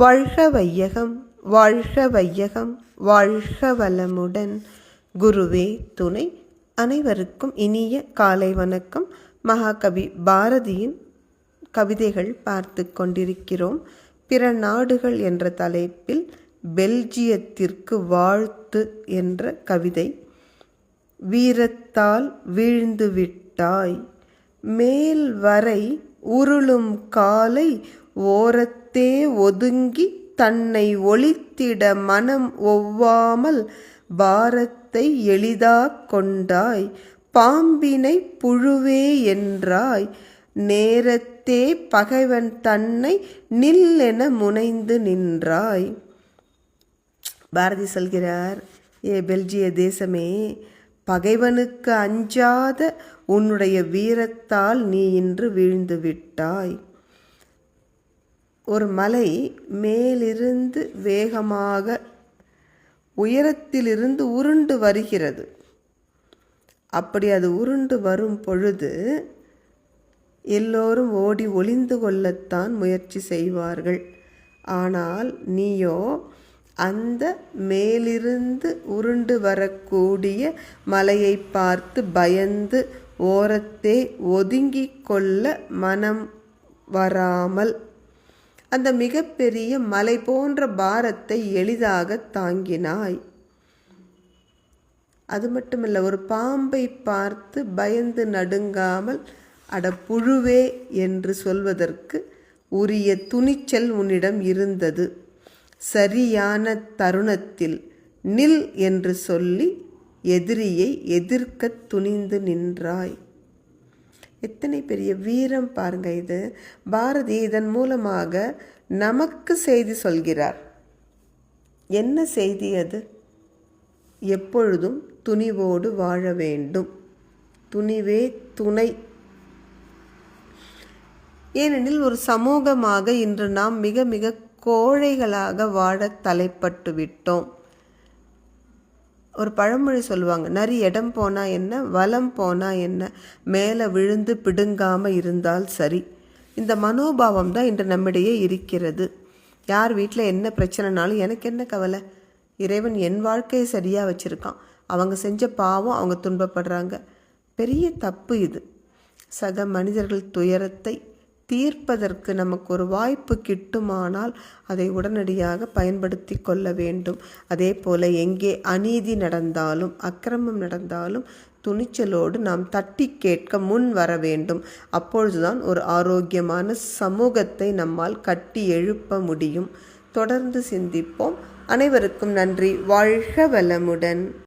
வாழ்க வையகம் வாழ்க வையகம் வாழ்க வளமுடன். குருவே துணை. அனைவருக்கும் இனிய காலை வணக்கம். மகாகவி பாரதியின் கவிதைகள் பார்த்து கொண்டிருக்கிறோம். பிற நாடுகள் என்ற தலைப்பில் பெல்ஜியத்திற்கு வாழ்த்து என்ற கவிதை. வீரத்தால் வீழ்ந்து விட்டாய் மேல் வரை உருளும் காலை ஓரத்தே ஒதுங்கி தன்னை ஒளித்திட மனம் ஒவ்வாமல் பாரத்தை எளிதாக் கொண்டாய். பாம்பினை புழுவே என்றாய். நேரத்தே பகைவன் தன்னை நில்லென முனைந்து நின்றாய். பாரதி சொல்கிறார் ஏ பெல்ஜிய தேசமே பகைவனுக்கு அஞ்சாத உன்னுடைய வீரத்தால் நீ இன்று வீழ்ந்து விட்டாய். ஒரு மலை மேலிருந்து வேகமாக உயரத்திலிருந்து உருண்டு வருகிறது. அப்படி அது உருண்டு வரும் பொழுது எல்லோரும் ஓடி ஒளிந்து கொள்ளத்தான் முயற்சி செய்வார்கள். ஆனால் நீயோ அந்த மேலிருந்து உருண்டு வரக்கூடிய மலையை பார்த்து பயந்து ஓரத்தை ஒதுங்கிக் கொள்ள மனம் வராமல் அந்த மிகப்பெரிய மலை போன்ற பாரத்தை எளிதாக தாங்கினாய். அது மட்டுமல்ல ஒரு பாம்பை பார்த்து பயந்து நடுங்காமல் அட புழுவே என்று சொல்வதற்கு உரிய துணிச்சல் உன்னிடம் இருந்தது. சரியான தருணத்தில் நில் என்று சொல்லி எதிரியை எதிர்க்க துணிந்து நின்றாய். எத்தனை பெரிய வீரம் பாருங்க இது. பாரதி இதன் மூலமாக நமக்கு செய்தி சொல்கிறார். என்ன செய்தி அது? எப்பொழுதும் துணிவோடு வாழ வேண்டும். துணிவே துணை. ஏனெனில் ஒரு சமூகமாக இன்று நாம் மிக மிக கோழைகளாக வாழ தலைப்பட்டு விட்டோம் ஒரு பழமொழி சொல்லுவாங்க நரி இடம் போனால் என்ன வலம் போனால் என்ன மேலே விழுந்து பிடுங்காமல் இருந்தால் சரி. இந்த மனோபாவம் தான் இன்று நம்மிடையே இருக்கிறது. யார் வீட்டில் என்ன பிரச்சனைனாலும் எனக்கு என்ன கவலை? இறைவன் என் வாழ்க்கையை சரியாக வச்சுருக்கான். அவங்க செஞ்ச பாவம் அவங்க துன்பப்படுறாங்க. பெரிய தப்பு இது. சக மனிதர்கள் துயரத்தை தீர்ப்பதற்கு நமக்கு ஒரு வாய்ப்பு கிட்டுமானால் அதை உடனடியாக பயன்படுத்தி கொள்ள வேண்டும். அதே போல எங்கே அநீதி நடந்தாலும் அக்கிரமம் நடந்தாலும் துணிச்சலோடு நாம் தட்டி கேட்க முன் வர வேண்டும். அப்பொழுதுதான் ஒரு ஆரோக்கியமான சமூகத்தை நம்மால் கட்டி எழுப்ப முடியும். தொடர்ந்து சிந்திப்போம். அனைவருக்கும் நன்றி. வாழ்க வளமுடன்.